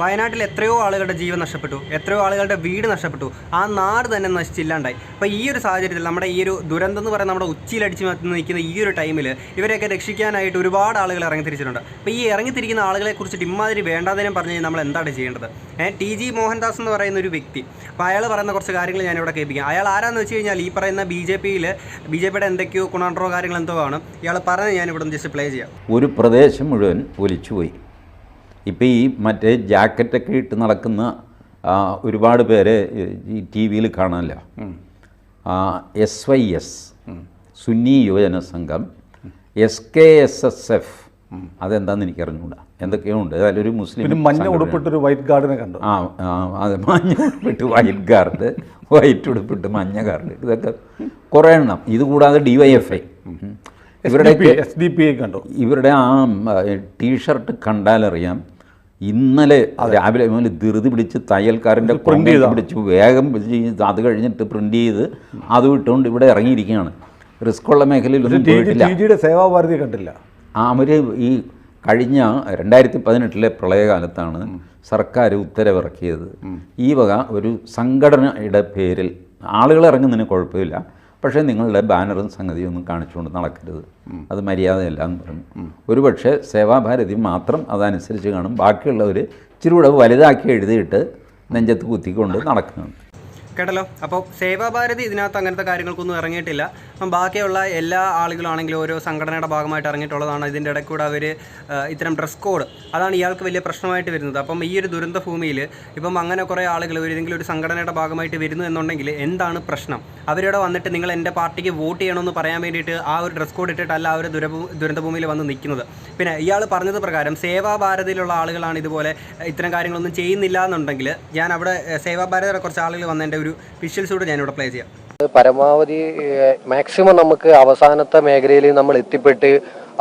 വയനാട്ടിൽ എത്രയോ ആളുകളുടെ ജീവൻ നഷ്ടപ്പെട്ടു എത്രയോ ആളുകളുടെ വീട് നഷ്ടപ്പെട്ടു. ആ നാട് തന്നെ നശിച്ചില്ലാണ്ടായി. അപ്പോൾ ഈ ഒരു സാഹചര്യത്തിൽ നമ്മുടെ ഈ ഒരു ദുരന്തം എന്ന് പറയുന്ന നമ്മുടെ ഉച്ചയിലടിച്ച് നിൽക്കുന്ന ഈ ഒരു ടൈമിൽ ഇവരെയൊക്കെ രക്ഷിക്കാനായിട്ട് ഒരുപാട് ആളുകൾ ഇറങ്ങിത്തിരിച്ചിട്ടുണ്ട്. അപ്പോൾ ഈ ഇറങ്ങിത്തിരിക്കുന്ന ആളുകളെ കുറിച്ചിട്ട് ഇമാതിരി വേണ്ടാതിനും പറഞ്ഞു നമ്മൾ എന്താണ് ചെയ്യേണ്ടത്? ടി ജി മോഹൻദാസ് എന്ന് പറയുന്ന ഒരു വ്യക്തി. അപ്പോൾ അയാൾ പറയുന്ന കുറച്ച് കാര്യങ്ങൾ ഞാനിവിടെ കേൾപ്പിക്കാം. അയാൾ ആരാന്ന് വെച്ച് കഴിഞ്ഞാൽ ഈ പറയുന്ന ബി ജെ പിയിൽ ബി ജെ പിയുടെ എന്തൊക്കെയോ കുണാണ്ട്രോ കാര്യങ്ങൾ എന്തോ ആണ്. ഇയാൾ പറഞ്ഞ് ഞാനിവിടെ ജസ്റ്റ് പ്ലേ ചെയ്യാം. ഒരു പ്രദേശം മുഴുവൻ ഒലിച്ചുപോയി. ഇപ്പോൾ ഈ മറ്റേ ജാക്കറ്റൊക്കെ ഇട്ട് നടക്കുന്ന ഒരുപാട് പേര് ഈ ടി വിയിൽ കാണാമല്ലോ S Y S Sunni Yuvajana Sangham S K S S F അതെന്താണെന്ന് എനിക്ക് അറിഞ്ഞുകൂടാ എന്തൊക്കെയോ ഉണ്ട് അതിലൊരു മുസ്ലിം മഞ്ഞ. ഉടുപ്പിട്ടൊരു വൈറ്റ് ഗാർഡിനെ കണ്ടു. ആ ആ, അതെ മഞ്ഞ ഉടുപ്പിട്ട് വൈറ്റ് ഗാർഡ് വൈറ്റ് ഉടുപ്പിട്ട് മഞ്ഞ ഗാർഡ് ഇതൊക്കെ കുറേ എണ്ണം. ഇത് കൂടാതെ ഡി വൈ എഫ് ഐ ഇവരുടെ എസ് ഡി പി ഐ കണ്ടു. ഇവരുടെ ആ ടീഷർട്ട് കണ്ടാലറിയാം. ഇന്നലെ രാവിലെ മുതൽ ധൃതി പിടിച്ച് തയ്യൽക്കാരന്റെ പ്രിന്റ് ചെയ്ത്. പിടിച്ച് വേഗം അത് കഴിഞ്ഞിട്ട് പ്രിന്റ് ചെയ്ത് അത് വിട്ടുകൊണ്ട് ഇവിടെ ഇറങ്ങിയിരിക്കുകയാണ്. റിസ്ക് ഉള്ള മേഖലയിലൊന്നും പോയിട്ടില്ല. സേവാഭാരതി കണ്ടില്ല. ആ അവർ ഈ കഴിഞ്ഞ രണ്ടായിരത്തി പതിനെട്ടിലെ പ്രളയകാലത്താണ് സർക്കാർ ഉത്തരവിറക്കിയത്. ഈ വക ഒരു സംഘടനയുടെ പേരിൽ ആളുകൾ ഇറങ്ങുന്നതിന് കുഴപ്പമില്ല. പക്ഷേ നിങ്ങളുടെ ബാനറും സംഗതിയും ഒന്നും കാണിച്ചുകൊണ്ട് നടക്കരുത്. അത് മര്യാദയല്ല എന്ന് പറഞ്ഞു. ഒരുപക്ഷെ സേവാഭാരതി മാത്രം അതനുസരിച്ച് കാണും. ബാക്കിയുള്ളവർ ഇച്ചിരി കൂടെ വലുതാക്കി എഴുതിയിട്ട് നെഞ്ചത്ത് കുത്തിക്കൊണ്ട് നടക്കുന്നുണ്ട്. കേട്ടല്ലോ. അപ്പോൾ സേവാഭാരതി ഇതിനകത്ത് അങ്ങനത്തെ കാര്യങ്ങൾക്കൊന്നും ഇറങ്ങിയിട്ടില്ല. ബാക്കിയുള്ള എല്ലാ ആളുകളും ആണെങ്കിലും ഓരോ സംഘടനയുടെ ഭാഗമായിട്ട് ഇറങ്ങിയിട്ടുള്ളതാണ്. ഇതിന്റെ ഇടയ്ക്ക് കൂടെ അവർ ഇത്തരം ഡ്രസ് കോഡ് അതാണ് ഇയാൾക്ക് വലിയ പ്രശ്നമായിട്ട് വരുന്നത്. അപ്പം ഈ ഒരു ദുരന്ത ഭൂമിയിൽ ഇപ്പം അങ്ങനെ കുറേ ആളുകൾ ഏതെങ്കിലും ഒരു സംഘടനയുടെ ഭാഗമായിട്ട് വരുന്നു എന്നുണ്ടെങ്കിൽ എന്താണ് പ്രശ്നം? അവരോട് വന്നിട്ട് നിങ്ങൾ എന്റെ പാർട്ടിക്ക് വോട്ട് ചെയ്യണമെന്ന് പറയാൻ വേണ്ടിയിട്ട് ആ ഒരു ഡ്രസ് കോഡ് ഇട്ടിട്ടല്ല ആ ഒരു ദുരഭൂ ദുരന്തഭൂമിയിൽ വന്ന് നിൽക്കുന്നത്. പിന്നെ ഇയാൾ പറഞ്ഞത് പ്രകാരം സേവാഭാരതിയിലുള്ള ആളുകളാണ് ഇതുപോലെ ഇത്തരം കാര്യങ്ങളൊന്നും ചെയ്യുന്നില്ല എന്നുണ്ടെങ്കിൽ ഞാൻ അവിടെ സേവാഭാരതിയുടെ കുറച്ച് ആളുകൾ വന്നതിന്റെ ഒരു വിഷ്വൽസ് കൂടെ ഞാനിവിടെ പ്ലേ ചെയ്യാം. പരമാവധി മാക്സിമം നമുക്ക് അവസാനത്തെ മേഖലയിൽ നമ്മൾ എത്തിപ്പെട്ട്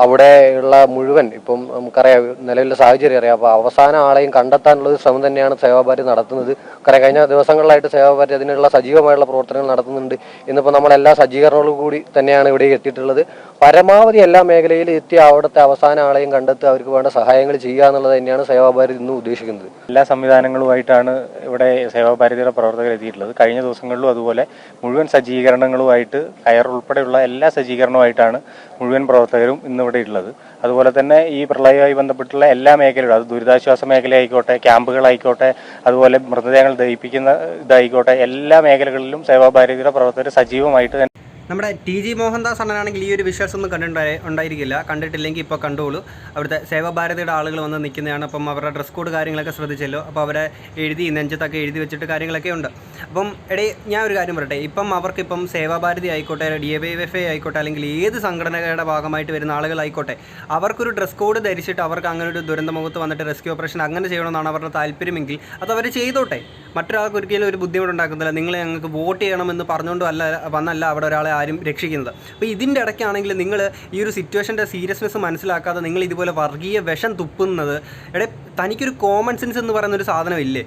അവിടെ ഉള്ള മുഴുവൻ ഇപ്പം നമുക്കറിയാം നിലവിലെ സാഹചര്യം അറിയാം. അപ്പോൾ അവസാന ആളെയും കണ്ടെത്താനുള്ള ശ്രമം തന്നെയാണ് സേവാഭാരതി നടത്തുന്നത്. കുറേ കഴിഞ്ഞ ദിവസങ്ങളിലായിട്ട് സേവാഭാരതി അതിനുള്ള സജീവമായുള്ള പ്രവർത്തനങ്ങൾ നടത്തുന്നുണ്ട് ഇന്നിപ്പോൾ നമ്മളെല്ലാ സജ്ജീകരണങ്ങളും കൂടി തന്നെയാണ് ഇവിടെ എത്തിയിട്ടുള്ളത്. പരമാവധി എല്ലാ മേഖലയിലും എത്തി അവിടുത്തെ അവസാന ആളെയും കണ്ടെത്തി അവർക്ക് വേണ്ട സഹായങ്ങൾ ചെയ്യുക എന്നുള്ളത് തന്നെയാണ് സേവാഭാരതി ഇന്ന് ഉദ്ദേശിക്കുന്നത്. എല്ലാ സംവിധാനങ്ങളുമായിട്ടാണ് ഇവിടെ സേവാഭാരതിയുടെ പ്രവർത്തകർ എത്തിയിട്ടുള്ളത്. കഴിഞ്ഞ ദിവസങ്ങളിലും അതുപോലെ മുഴുവൻ സജ്ജീകരണങ്ങളുമായിട്ട് കയർ ഉൾപ്പെടെയുള്ള എല്ലാ സജ്ജീകരണവുമായിട്ടാണ് മുഴുവൻ പ്രവർത്തകരും ഇന്ന് ഇവിടെ ഉള്ളത് അതുപോലെ തന്നെ ഈ പ്രളയവുമായി ബന്ധപ്പെട്ടുള്ള എല്ലാ മേഖലകളും അത് ദുരിതാശ്വാസ മേഖലയായിക്കോട്ടെ ക്യാമ്പുകളായിക്കോട്ടെ അതുപോലെ മൃതദേഹങ്ങൾ ദഹിപ്പിക്കുന്ന ഇതായിക്കോട്ടെ എല്ലാ മേഖലകളിലും സേവാഭാരതിയുടെ പ്രവർത്തകർ സജീവമായിട്ട് തന്നെ നമ്മുടെ ടി ജി മോഹൻദാസ് അണ്ണനാണെങ്കിൽ ഈ ഒരു വിഷ്വൽസ് ഒന്നും കണ്ടിട്ടുണ്ടായി ഉണ്ടായിരിക്കില്ല. കണ്ടിട്ടില്ലെങ്കിൽ ഇപ്പോൾ കണ്ടോളൂ. അവിടുത്തെ സേവാഭാരതിയുടെ ആളുകൾ വന്ന് നിൽക്കുന്നതാണ്. അപ്പം അവരുടെ ഡ്രസ് കോഡ് കാര്യങ്ങളൊക്കെ ശ്രദ്ധിച്ചല്ലോ. അപ്പോൾ അവരെ എഴുതി നെഞ്ചത്തൊക്കെ എഴുതി വെച്ചിട്ട് കാര്യങ്ങളൊക്കെ ഉണ്ട്. അപ്പം എടേ ഞാൻ ഒരു കാര്യം പറയട്ടെ. ഇപ്പം അവർക്കിപ്പം സേവാഭാരതി ആയിക്കോട്ടെ ഡി എ എഫ് ഐ ആയിക്കോട്ടെ അല്ലെങ്കിൽ ഏത് സംഘടനകളുടെ ഭാഗമായിട്ട് വരുന്ന ആളുകളായിക്കോട്ടെ അവർക്കൊരു ഡ്രസ് കോഡ് ധരിച്ചിട്ട് അവർക്ക് അങ്ങനെ ഒരു ദുരന്തമുഖത്ത് വന്നിട്ട് റെസ്ക്യൂ ഓപ്പറേഷൻ അങ്ങനെ ചെയ്യണമെന്നാണ് അവരുടെ താല്പര്യമെങ്കിൽ അത് അവർ ചെയ്തോട്ടെ. മറ്റൊരാൾക്ക് ഒരിക്കലും ഒരു ബുദ്ധിമുട്ടുണ്ടാക്കുന്നില്ല. നിങ്ങൾ ഞങ്ങൾക്ക് വോട്ട് ചെയ്യണമെന്ന് പറഞ്ഞുകൊണ്ടും അല്ല വന്നല്ല അവിടെ ഒരാളെ ആരും രക്ഷിക്കുന്നത്. അപ്പോൾ ഇതിന്റെ ഇടയ്ക്കാണെങ്കിൽ നിങ്ങൾ ഈ ഒരു സിറ്റുവേഷന്റെ സീരിയസ്നെസ് മനസ്സിലാക്കാതെ നിങ്ങൾ ഇതുപോലെ വർഗീയ വിഷം തുപ്പുന്നത് ഇവിടെ തനിക്കൊരു കോമൺ സെൻസ് എന്ന് പറയുന്ന ഒരു സാധനം ഇല്ലേ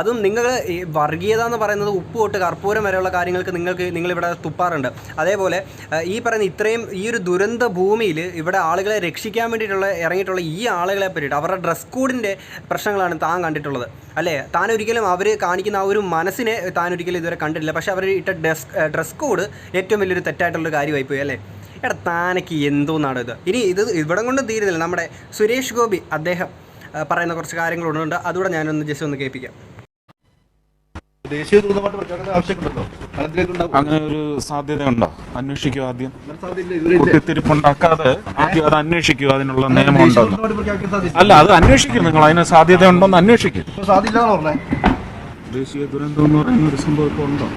അതും നിങ്ങൾ ഈ വർഗീയത എന്ന് പറയുന്നത് ഉപ്പ് തൊട്ട് കർപ്പൂരം വരെയുള്ള കാര്യങ്ങൾക്ക് നിങ്ങൾക്ക് നിങ്ങളിവിടെ തുപ്പാറുണ്ട്. അതേപോലെ ഈ പറയുന്ന ഇത്രയും ഈ ഒരു ദുരന്ത ഭൂമിയിൽ ഇവിടെ ആളുകളെ രക്ഷിക്കാൻ വേണ്ടിയിട്ടുള്ള ഇറങ്ങിയിട്ടുള്ള ഈ ആളുകളെ പറ്റിയിട്ട് അവരുടെ ഡ്രസ് കോഡിന്റെ പ്രശ്നങ്ങളാണ് താൻ കണ്ടിട്ടുള്ളത്. അല്ലേ? താൻ ഒരിക്കലും അവർ കാണിക്കുന്ന ആ ഒരു മനസ്സിനെ താൻ ഒരിക്കലും ഇതുവരെ കണ്ടിട്ടില്ല. പക്ഷേ അവർ ഇട്ട ഡ്രസ് ഡ്രസ് കോഡ് ഏറ്റവും വലിയൊരു തെറ്റായിട്ടുള്ളൊരു കാര്യമായി പോയി അല്ലേ? എടാ താനക്ക് എന്തോന്നാണ് ഇത്? ഇനി ഇത് ഇവിടം കൊണ്ട് തീരുന്നില്ല. നമ്മുടെ സുരേഷ് ഗോപി അദ്ദേഹം പറയുന്ന കുറച്ച് കാര്യങ്ങളുണ്ട്. അതുകൂടെ ഞാനൊന്ന് ജസ്റ്റ് ഒന്ന് കേൾപ്പിക്കാം. ദേശീയ ദുരന്തമായിട്ട് പ്രഖ്യാപിക്കേണ്ട ആവശ്യമുണ്ടല്ലോ? അതിലേക്കുണ്ടാവും അങ്ങനെ ഒരു സാധ്യതയുണ്ടോ? അന്വേഷിക്കുക ആദ്യം. കുട്ടിത്തിരിപ്പുണ്ടാക്കാതെ. കുത്തിത്തിരിപ്പുണ്ടാക്കാതെ ആദ്യം അത് അന്വേഷിക്കുക അതിനുള്ള നിയമം ഉണ്ടോ അല്ല അത് അന്വേഷിക്കും. നിങ്ങൾ അതിന് സാധ്യതയുണ്ടോ എന്ന് അന്വേഷിക്കും സാധ്യത ദേശീയ ദുരന്തം എന്ന് പറയുന്ന ഒരു സംഭവം ഉണ്ടോ?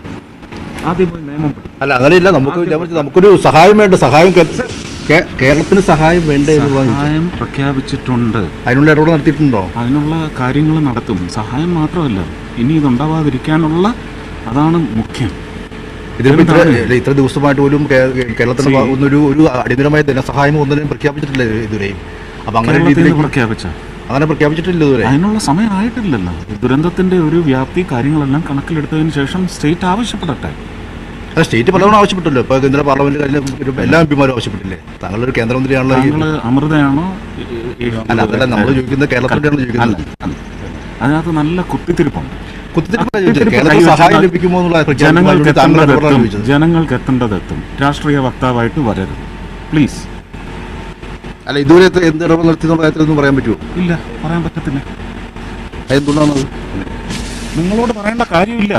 ആദ്യം പോയി നിയമം. അല്ല അങ്ങനെയില്ല. നമുക്ക് നമുക്കൊരു സഹായം വേണ്ട. സഹായം കേരളത്തിന് സഹായം വേണ്ട എന്ന് സഹായം പ്രഖ്യാപിച്ചിട്ടുണ്ട്. അതിനുള്ള ഇടപെടൽ നടത്തിയിട്ടുണ്ടോ? അതിനുള്ള കാര്യങ്ങൾ നടത്തും. സഹായം മാത്രമല്ല ഇനി ഇതുണ്ടാവാതിരിക്കാനുള്ള അതാണ് മുഖ്യം. ഇതിലിപ്പോ ഇത്ര ഇല്ല, ഇത്ര ദിവസമായിട്ട് പോലും കേ- കേരളത്തിന് ഒന്നൊരു ഒരു അടിയന്തരമായ ധനസഹായം ഒന്നിനും പ്രഖ്യാപിച്ചിട്ടില്ല ഇതുവരെയും. അപ്പൊ അങ്ങനെ കേരളത്തിൽ നിന്ന് രീതിയിലേക്ക് പ്രഖ്യാപിച്ച? അങ്ങനെ പ്രഖ്യാപിച്ചിട്ടില്ല ഇതുവരെ. അതിനുള്ള സമയമായിട്ടില്ലല്ലോ ദുരന്തത്തിന്റെ ഒരു വ്യാപ്തി കാര്യങ്ങളെല്ലാം കണക്കിലെടുത്തതിന് ശേഷം സ്റ്റേറ്റ് ആവശ്യപ്പെടട്ടെ. സ്റ്റേറ്റ് പലതവണ ആവശ്യപ്പെട്ടല്ലോ. ഇപ്പൊ കേന്ദ്ര പാർലമെന്റ് കഴിഞ്ഞ എല്ലാ എം പിമാരും ആവശ്യപ്പെട്ടില്ലേ? താങ്കളൊരു കേന്ദ്രമന്ത്രിയാണല്ലോ അമൃതയാണോ? അല്ല അതല്ല നമ്മൾ ചോദിക്കുന്നത് കേരളത്തിലാണ് ചോദിക്കുന്നത്. അതിനകത്ത് നല്ല കുത്തിത്തിരിപ്പുണ്ട്. ജനങ്ങൾക്ക് എത്തേണ്ടത് എത്തും. രാഷ്ട്രീയ വക്താവായിട്ട് വരരുത്. പ്ലീസ്. അല്ല ഇതുവരെ എന്ത് ഇടപെടൽ നടത്തി കാര്യത്തിലൊന്നും പറയാൻ പറ്റുമോ? ഇല്ല പറയാൻ പറ്റത്തില്ല. എന്തുകൊണ്ടാണത്? നിങ്ങളോട് പറയേണ്ട കാര്യമില്ല.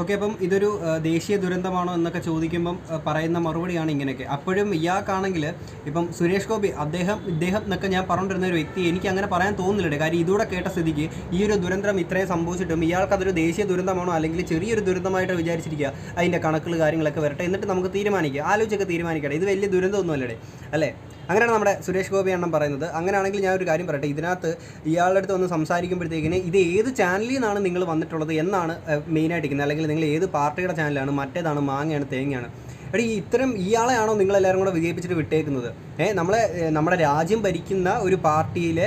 ഓക്കെ അപ്പം ഇതൊരു ദേശീയ ദുരന്തമാണോ എന്നൊക്കെ ചോദിക്കുമ്പം പറയുന്ന മറുപടിയാണ് ഇങ്ങനെയൊക്കെ. അപ്പോഴും ഇയാൾക്കാണെങ്കിൽ ഇപ്പം സുരേഷ് ഗോപി അദ്ദേഹം ഇദ്ദേഹം എന്നൊക്കെ ഞാൻ പറഞ്ഞിരുന്ന ഒരു വ്യക്തി എനിക്ക് അങ്ങനെ പറയാൻ തോന്നുന്നില്ല. കാര്യം ഇതൂടെ കേട്ട സ്ഥിതിക്ക് ഈ ഒരു ദുരന്തം ഇത്രയും സംഭവിച്ചിട്ടും ഇയാൾക്ക് അതൊരു ദേശീയ ദുരന്തമാണോ അല്ലെങ്കിൽ ചെറിയൊരു ദുരന്തമായിട്ട് വിചാരിച്ചിരിക്കുക? അതിന്റെ കണക്കുകൾ കാര്യങ്ങളൊക്കെ വരട്ടെ എന്നിട്ട് നമുക്ക് തീരുമാനിക്കുക ആലോചിച്ചൊക്കെ തീരുമാനിക്കട്ടെ. ഇത് വലിയ ദുരന്തമൊന്നും അല്ലേ അല്ലേ? അങ്ങനെയാണ് നമ്മുടെ സുരേഷ് ഗോപി എണ്ണം പറയുന്നത്. അങ്ങനെയാണെങ്കിൽ ഞാൻ ഒരു കാര്യം പറയട്ടെ ഇതിനകത്ത് ഇയാളുടെ അടുത്ത് വന്ന് സംസാരിക്കുമ്പോഴത്തേക്കിന് ഇത് ഏത് ചാനലിൽ നിന്നാണ് നിങ്ങൾ വന്നിട്ടുള്ളത് എന്നാണ് മെയിനായിട്ട് ഇരിക്കുന്നത്. അല്ലെങ്കിൽ നിങ്ങൾ ഏത് പാർട്ടിയുടെ ചാനലാണ് മറ്റേതാണ് മാങ്ങയാണ് തേങ്ങയാണ്. എടി ഇത്തരം ഇയാളെയാണോ നിങ്ങളെല്ലാവരും കൂടെ വിജയിപ്പിച്ചിട്ട് വിട്ടേക്കുന്നത്? ഏഹ് നമ്മളെ നമ്മുടെ രാജ്യം ഭരിക്കുന്ന ഒരു പാർട്ടിയിലെ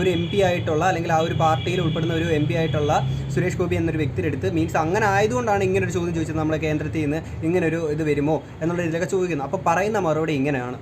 ഒരു എം പി ആയിട്ടുള്ള അല്ലെങ്കിൽ ആ ഒരു പാർട്ടിയിൽ ഉൾപ്പെടുന്ന ഒരു എം പി ആയിട്ടുള്ള സുരേഷ് ഗോപി എന്നൊരു വ്യക്തിയുടെ അടുത്ത് മീൻസ് അങ്ങനെ ആയതുകൊണ്ടാണ് ഇങ്ങനൊരു ചോദ്യം ചോദിച്ചത് നമ്മളെ കേന്ദ്രത്തിൽ നിന്ന് ഇങ്ങനൊരു ഇത് വരുമോ എന്നുള്ള രീതിയിലൊക്കെ ചോദിക്കുന്നത്. അപ്പോൾ പറയുന്ന മറുപടി ഇങ്ങനെയാണ്.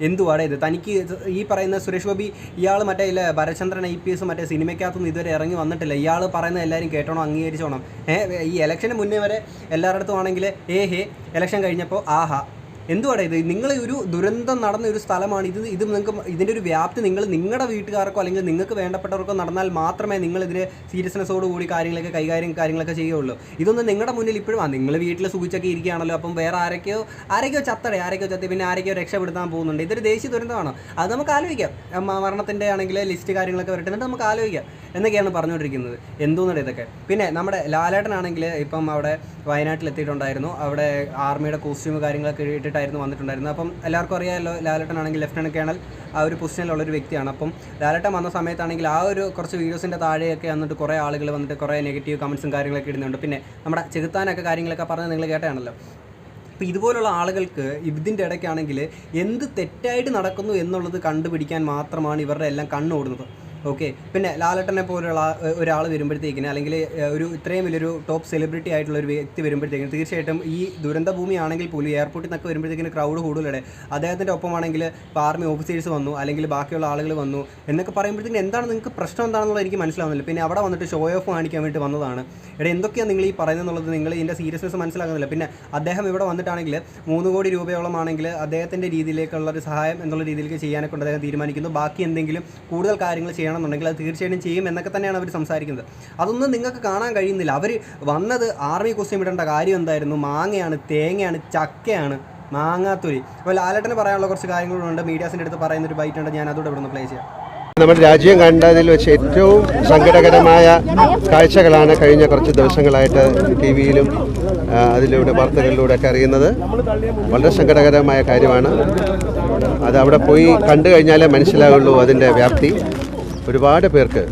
എന്തുവാടെ ഇത്? തനിക്ക് ഈ പറയുന്ന സുരേഷ് ഗോപി ഇയാൾ മറ്റേ ഇല്ല ഭരചന്ദ്രൻ ഐ പി എസ് മറ്റേ സിനിമയ്ക്കകത്തൊന്നും ഇതുവരെ ഇറങ്ങി വന്നിട്ടില്ല. ഇയാൾ പറയുന്ന എല്ലാവരും കേട്ടോണം അംഗീകരിച്ചോണം. ഏഹ് ഈ ഇലക്ഷന് മുന്നേ വരെ എല്ലാവരുടെ അടുത്തും ആണെങ്കിൽ ഏ ഹേ ഇലക്ഷൻ കഴിഞ്ഞപ്പോൾ ആഹാ എന്തുവാടെ ഇത്? നിങ്ങൾ ഒരു ദുരന്തം നടന്ന ഒരു സ്ഥലമാണ്. ഇത് ഇത് നിങ്ങൾക്ക് ഇതിന്റെ ഒരു വ്യാപ്തി നിങ്ങൾ നിങ്ങളുടെ വീട്ടുകാർക്കോ അല്ലെങ്കിൽ നിങ്ങൾക്ക് വേണ്ടപ്പെട്ടവർക്കോ നടന്നാൽ മാത്രമേ നിങ്ങൾ ഇതിന് സീരിയസ്നെസ്സോട് കൂടി കാര്യങ്ങളൊക്കെ കൈകാര്യം കാര്യങ്ങളൊക്കെ ചെയ്യുള്ളൂ ഇതൊന്നും നിങ്ങളുടെ മുന്നിൽ ഇപ്പോഴും ആ നിങ്ങൾ വീട്ടിൽ സൂചിച്ചൊക്കെ ഇരിക്കുകയാണല്ലോ. അപ്പം വേറെ ആരൊക്കെയോ ആരൊക്കെയോ ചത്തടെ ആരൊക്കെയോ ചത്തി പിന്നെ ആരൊക്കെയോ രക്ഷപ്പെടുത്താൻ പോകുന്നുണ്ട്. ഇതൊരു ദേശീയ ദുരന്തമാണ്. അത് നമുക്ക് ആലോചിക്കാം. മരണത്തിന്റെ ആണെങ്കിൽ ലിസ്റ്റ് കാര്യങ്ങളൊക്കെ വരട്ടെ. എന്നിട്ട് നമുക്ക് ആലോചിക്കാം. എന്നൊക്കെയാണ് പറഞ്ഞുകൊണ്ടിരിക്കുന്നത്. എന്തോന്നുണ്ട് ഇതൊക്കെ? പിന്നെ നമ്മുടെ ലാലേട്ടനാണെങ്കിൽ ഇപ്പം അവിടെ വയനാട്ടിൽ എത്തിയിട്ടുണ്ടായിരുന്നു അവിടെ ആർമിയുടെ കോസ്റ്റ്യൂം കാര്യങ്ങളൊക്കെ ഇട്ടിട്ടായിരുന്നു വന്നിട്ടുണ്ടായിരുന്നത്. അപ്പം എല്ലാവർക്കും അറിയാമല്ലോ ലാലേട്ടനാണെങ്കിൽ ലെഫ്റ്റനന്റ് കേണൽ ആ ഒരു പൊസിഷനിലുള്ള ഒരു വ്യക്തിയാണ്. അപ്പം ലാലേട്ടൻ വന്ന സമയത്താണെങ്കിൽ ആ ഒരു കുറച്ച് വീഡിയോസിന്റെ താഴെയൊക്കെ വന്നിട്ട് കുറേ ആളുകൾ വന്നിട്ട് കുറേ നെഗറ്റീവ് കമൻസും കാര്യങ്ങളൊക്കെ ഇടുന്നുണ്ട്. പിന്നെ നമ്മുടെ ചെകുത്താനൊക്കെ കാര്യങ്ങളൊക്കെ പറഞ്ഞ് നിങ്ങൾ കേട്ടാണല്ലോ. അപ്പോൾ ഇതുപോലുള്ള ആളുകൾക്ക് ഇതിന്റെ ഇടയ്ക്കാണെങ്കിൽ എന്ത് തെറ്റായിട്ട് നടക്കുന്നു എന്നുള്ളത് കണ്ടുപിടിക്കാൻ മാത്രമാണ് ഇവരുടെ എല്ലാം കണ്ണോടുന്നത്. ഓക്കെ. പിന്നെ ലാലട്ടനെ പോലുള്ള ഒരാൾ വരുമ്പോഴത്തേക്കിന് അല്ലെങ്കിൽ ഒരു ഇത്രയും വലിയൊരു ടോപ്പ് സെലിബ്രിറ്റി ആയിട്ടുള്ള ഒരു വ്യക്തി വരുമ്പോഴത്തേക്കിന് തീർച്ചയായിട്ടും ഈ ദുരന്ത ഭൂമിയാണെങ്കിൽ പോലും എയർപോർട്ടിൽ നിന്നൊക്കെ വരുമ്പോഴത്തേക്കിന് ക്രൗഡ് കൂടുതലടെ അദ്ദേഹത്തിന്റെ ഒപ്പമാണെങ്കിൽ ഇപ്പോൾ ആർമി ഓഫീസേഴ്സ് വന്നു അല്ലെങ്കിൽ ബാക്കിയുള്ള ആളുകൾ വന്നു എന്നൊക്കെ പറയുമ്പോഴത്തേക്കിന് എന്താണ് നിങ്ങൾക്ക് പ്രശ്നം എന്താണെന്നുള്ളത് എനിക്ക് മനസ്സിലാവുന്നില്ല. പിന്നെ അവിടെ വന്നിട്ട് ഷോ ഓഫ് കാണിക്കാൻ വേണ്ടി വന്നതാണ്. ഇവിടെ എന്തൊക്കെയാണ് നിങ്ങൾ ഈ പറയുന്നത് നിങ്ങൾ ഇതിന്റെ സീരിയസ്നെസ് മനസ്സിലാക്കുന്നില്ല. പിന്നെ അദ്ദേഹം ഇവിടെ വന്നിട്ടാണെങ്കിൽ മൂന്ന് കോടി രൂപയോളം ആണെങ്കിൽ അദ്ദേഹത്തിന്റെ രീതിയിലേക്കുള്ള ഒരു സഹായം എന്നുള്ള രീതിയിലേക്ക് ചെയ്യാനൊക്കെ അദ്ദേഹം തീരുമാനിക്കുന്നു. ബാക്കി എന്തെങ്കിലും കൂടുതൽ കാര്യങ്ങൾ ചെയ്യണമെന്നുണ്ടെങ്കിൽ അത് തീർച്ചയായിട്ടും ചെയ്യും എന്നൊക്കെ തന്നെയാണ് അവർ സംസാരിക്കുന്നത്. അതൊന്നും നിങ്ങൾക്ക് കാണാൻ കഴിയുന്നില്ല. അവർ വന്നത് ആർമി കോസ്റ്റ്യൂം ഇടേണ്ട കാര്യം എന്തായിരുന്നു? മാങ്ങയാണ് തേങ്ങയാണ് ചക്കയാണ് മാങ്ങാത്തൊലി. അപ്പോൾ ലാലേട്ടന് പറയാനുള്ള കുറച്ച് കാര്യങ്ങളുണ്ട്. മീഡിയാസിന്റെ അടുത്ത് പറയുന്ന ഒരു ബൈറ്റ് ഉണ്ട് ഞാൻ അതോടെ ഇവിടെ നിന്ന് പ്ലേ ചെയ്യാം. നമ്മുടെ രാജ്യം കണ്ടതിൽ വെച്ച് ഏറ്റവും സങ്കടകരമായ കാഴ്ചകളാണ് കഴിഞ്ഞ കുറച്ച് ദിവസങ്ങളായിട്ട് ടി വിയിലും അതിലൂടെ വാർത്തകളിലൂടെ ഒക്കെ അറിയുന്നത്. വളരെ സങ്കടകരമായ കാര്യമാണ്. അത് അവിടെ പോയി കണ്ടു കഴിഞ്ഞാലേ മനസ്സിലാവുള്ളൂ അതിന്റെ വ്യാപ്തി. ഒരുപാട് പേർക്ക്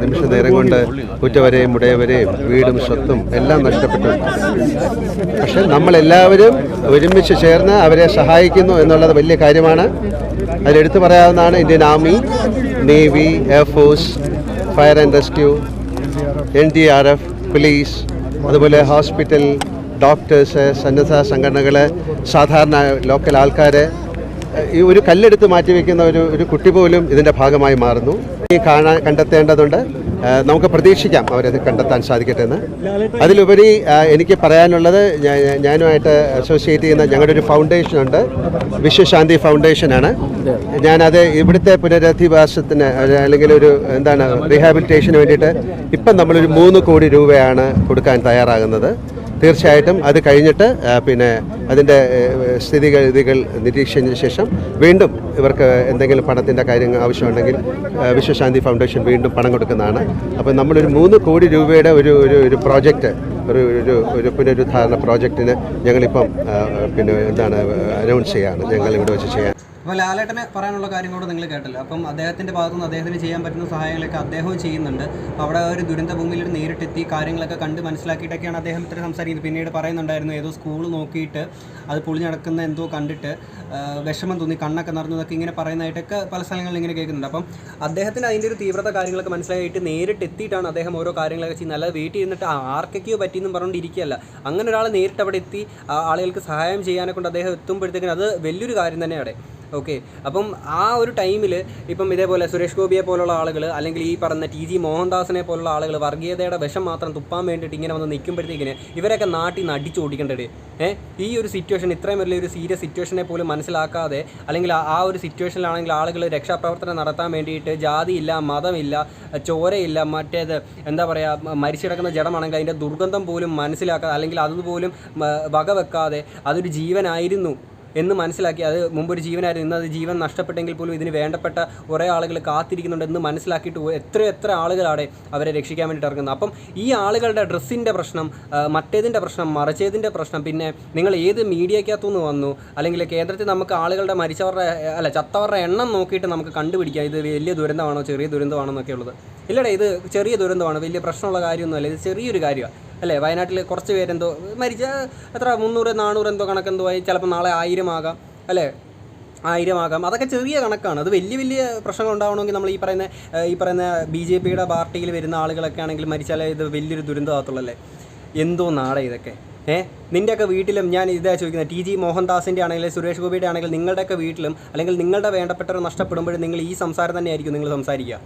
നിമിഷ നേരം കൊണ്ട് കുറ്റവരെയും ഉടയവരെയും വീടും സ്വത്തും എല്ലാം നഷ്ടപ്പെട്ടു. പക്ഷെ നമ്മളെല്ലാവരും ഒരുമിച്ച് ചേർന്ന് അവരെ സഹായിക്കുന്നു എന്നുള്ളത് വലിയ കാര്യമാണ്. അതിലെടുത്തു പറയാവുന്നതാണ് Indian army navy air force fire and rescue N D R F police അതുപോലെ ഹോസ്പിറ്റൽ ഡോക്ടേഴ്സ് സന്നദ്ധ സംഘടനകൾ സാധാരണ ലോക്കൽ ആൾക്കാർ ഈ ഒരു കല്ലെടുത്ത് മാറ്റി വെക്കുന്ന ഒരു ഒരു കുട്ടി പോലും ഇതിന്റെ ഭാഗമായി മാറുന്നു. ഈ കാണാൻ കണ്ടെത്തേണ്ടതുണ്ട്. നമുക്ക് പ്രതീക്ഷിക്കാം അവരത് കണ്ടെത്താൻ സാധിക്കട്ടെ എന്ന് അതിലുപരി എനിക്ക് പറയാനുള്ളത് ഞാനുമായിട്ട് അസോസിയേറ്റ് ചെയ്യുന്ന ഞങ്ങളുടെ ഒരു ഫൗണ്ടേഷൻ ഉണ്ട്. വിശ്വശാന്തി ഫൗണ്ടേഷനാണ് ഞാനത് ഇവിടുത്തെ പുനരധിവാസത്തിന് അല്ലെങ്കിൽ ഒരു എന്താണ് റീഹാബിലിറ്റേഷന് വേണ്ടിയിട്ട് ഇപ്പം നമ്മളൊരു മൂന്ന് കോടി രൂപയാണ് കൊടുക്കാൻ തയ്യാറാകുന്നത്. തീർച്ചയായിട്ടും അത് കഴിഞ്ഞിട്ട് പിന്നെ അതിന്റെ സ്ഥിതിഗതികൾ നിരീക്ഷിച്ചതിന് ശേഷം വീണ്ടും ഇവർക്ക് എന്തെങ്കിലും പണത്തിന്റെ കാര്യങ്ങൾ ആവശ്യമുണ്ടെങ്കിൽ വിശ്വശാന്തി ഫൗണ്ടേഷൻ വീണ്ടും പണം കൊടുക്കുന്നതാണ്. അപ്പോൾ നമ്മളൊരു മൂന്ന് കോടി രൂപയുടെ ഒരു ഒരു ഒരു പ്രോജക്റ്റ് ഒരു ഒരു ഒരു പുനരുദ്ധാരണ പ്രോജക്റ്റിന് ഞങ്ങളിപ്പം പിന്നെ എന്താണ് അനൗൺസ് ചെയ്യാണ്. ഞങ്ങൾ ഇവിടെ വെച്ച് ചെയ്യാൻ. അപ്പോൾ ലാലേട്ടന് പറയാനുള്ള കാര്യം കൂടെ നിങ്ങൾ കേട്ടല്ലോ. അപ്പം അദ്ദേഹത്തിന്റെ ഭാഗത്തുനിന്ന് അദ്ദേഹത്തിന് ചെയ്യാൻ പറ്റുന്ന സഹായങ്ങളൊക്കെ അദ്ദേഹവും ചെയ്യുന്നുണ്ട്. അപ്പോൾ അവിടെ ഒരു ദുരന്ത ഭൂമിയിൽ നേരിട്ടെത്തി കാര്യങ്ങളൊക്കെ കണ്ട് മനസ്സിലാക്കിയിട്ടൊക്കെയാണ് അദ്ദേഹം ഇത്ര സംസാരിക്കുന്നത്. പിന്നീട് പറയുന്നുണ്ടായിരുന്നു ഏതോ സ്കൂൾ നോക്കിയിട്ട് അത് പൊളിഞ്ഞടക്കുന്ന എന്തോ കണ്ടിട്ട് വിഷമം തോന്നി കണ്ണൊക്കെ നിറഞ്ഞതൊക്കെ ഇങ്ങനെ പറയുന്നതായിട്ടൊക്കെ പല സ്ഥലങ്ങളിൽ ഇങ്ങനെ കേൾക്കുന്നുണ്ട്. അപ്പം അദ്ദേഹത്തിന് അതിന്റെ ഒരു തീവ്രത കാര്യങ്ങളൊക്കെ മനസ്സിലായിട്ട് നേരിട്ട് എത്തിയിട്ടാണ് അദ്ദേഹം ഓരോ കാര്യങ്ങളൊക്കെ ചെയ്യുന്നത്. അല്ലാതെ വീട്ടിൽ ഇരുന്നിട്ട് ആർക്കൊക്കെയോ പറ്റിയെന്നും പറഞ്ഞുകൊണ്ടിരിക്കുകയല്ല. അങ്ങനെ ഒരാൾ നേരിട്ട് അവിടെ എത്തി ആളുകൾക്ക് സഹായം ചെയ്യാനെ കൊണ്ട് അദ്ദേഹം എത്തുമ്പോഴത്തേക്കും അത് വലിയൊരു കാര്യം തന്നെയാണ് ഓക്കെ. അപ്പം ആ ഒരു ടൈമിൽ ഇപ്പം ഇതേപോലെ സുരേഷ് ഗോപിയെ പോലുള്ള ആളുകൾ അല്ലെങ്കിൽ ഈ പറഞ്ഞ ടി ജി മോഹൻദാസിനെ പോലുള്ള ആളുകൾ വർഗീയതയുടെ വിഷം മാത്രം തുപ്പാൻ വേണ്ടിയിട്ട് ഇങ്ങനെ വന്ന് നിൽക്കുമ്പോഴത്തേക്കിന് ഇവരൊക്കെ നാട്ടിൽ നിന്ന് അടിച്ചു ഓടിക്കേണ്ടത്. ഏഹ് ഈ ഒരു സിറ്റുവേഷൻ ഇത്രയും വലിയ ഒരു സീരിയസ് സിറ്റുവേഷനെ പോലും മനസ്സിലാക്കാതെ അല്ലെങ്കിൽ ആ- ഒരു സിറ്റുവേഷനിലാണെങ്കിൽ ആളുകൾ രക്ഷാപ്രവർത്തനം നടത്താൻ വേണ്ടിയിട്ട് ജാതിയില്ല മതമില്ല ചോരയില്ല മറ്റേത് എന്താ പറയുക മരിച്ചിടക്കുന്ന ജഡമാണെങ്കിൽ അതിന്റെ ദുർഗന്ധം പോലും മനസ്സിലാക്കാതെ അല്ലെങ്കിൽ അതുപോലും വകവെക്കാതെ അതൊരു ജീവനായിരുന്നു. എന്ന് മനസ്സിലാക്കി അത് മുമ്പൊരു ജീവനായിരുന്നു. ഇന്ന് അത് ജീവൻ നഷ്ടപ്പെട്ടെങ്കിൽ പോലും ഇതിന് വേണ്ടപ്പെട്ട കുറേ ആളുകൾ കാത്തിരിക്കുന്നുണ്ട് എന്ന് മനസ്സിലാക്കിയിട്ട് എത്ര എത്ര ആളുകളാണ് അവരെ രക്ഷിക്കാൻ വേണ്ടിയിട്ട് ഇറങ്ങുന്നത്. അപ്പം ഈ ആളുകളുടെ ഡ്രസ്സിന്റെ പ്രശ്നം മറ്റേതിന്റെ പ്രശ്നം മറിച്ചതിന്റെ പ്രശ്നം പിന്നെ നിങ്ങൾ ഏത് മീഡിയക്കകത്തുനിന്ന് വന്നു അല്ലെങ്കിൽ കേന്ദ്രത്തിൽ നമുക്ക് ആളുകളുടെ മരിച്ചവരുടെ അല്ല ചത്തവരുടെ എണ്ണം നോക്കിയിട്ട് നമുക്ക് കണ്ടുപിടിക്കാം. ഇത് വലിയ ദുരന്തമാണോ ചെറിയ ദുരന്തമാണോ എന്നൊക്കെ ഉള്ളത് ഇല്ലടാ ഇത് ചെറിയ ദുരന്തമാണ് വലിയ പ്രശ്നമുള്ള കാര്യമൊന്നുമല്ല. ഇത് ചെറിയൊരു കാര്യമാണ്. അല്ലേ? വയനാട്ടിൽ കുറച്ച് പേരെന്തോ മരിച്ച എത്ര? മുന്നൂറ് നാനൂറ് എന്തോ കണക്കെന്തോ ആയി. ചിലപ്പോൾ നാളെ ആയിരം ആകാം അല്ലേ? ആകാം അതൊക്കെ ചെറിയ കണക്കാണ്. അത് വലിയ വലിയ പ്രശ്നങ്ങൾ ഉണ്ടാവണമെങ്കിൽ നമ്മൾ ഈ പറയുന്ന ഈ പറയുന്ന ബി ജെ പിയുടെ പാർട്ടിയിൽ വരുന്ന ആളുകളൊക്കെ ആണെങ്കിൽ മരിച്ചാലേ ഇത് വലിയൊരു ദുരന്തമാകത്തുള്ളല്ലേ? എന്തോ നാളെ ഇതൊക്കെ. ഏഹ് നിന്റെയൊക്കെ വീട്ടിലും ഞാൻ ഇതാ ചോദിക്കുന്നത് ടി ജി മോഹൻദാസിന്റെ ആണെങ്കിലും സുരേഷ് ഗോപിയുടെ ആണെങ്കിലും നിങ്ങളുടെയൊക്കെ വീട്ടിലും അല്ലെങ്കിൽ നിങ്ങളുടെ വേണ്ടപ്പെട്ടവർ നഷ്ടപ്പെടുമ്പോഴും നിങ്ങൾ ഈ സംസാരം തന്നെയായിരിക്കും നിങ്ങൾ സംസാരിക്കുക.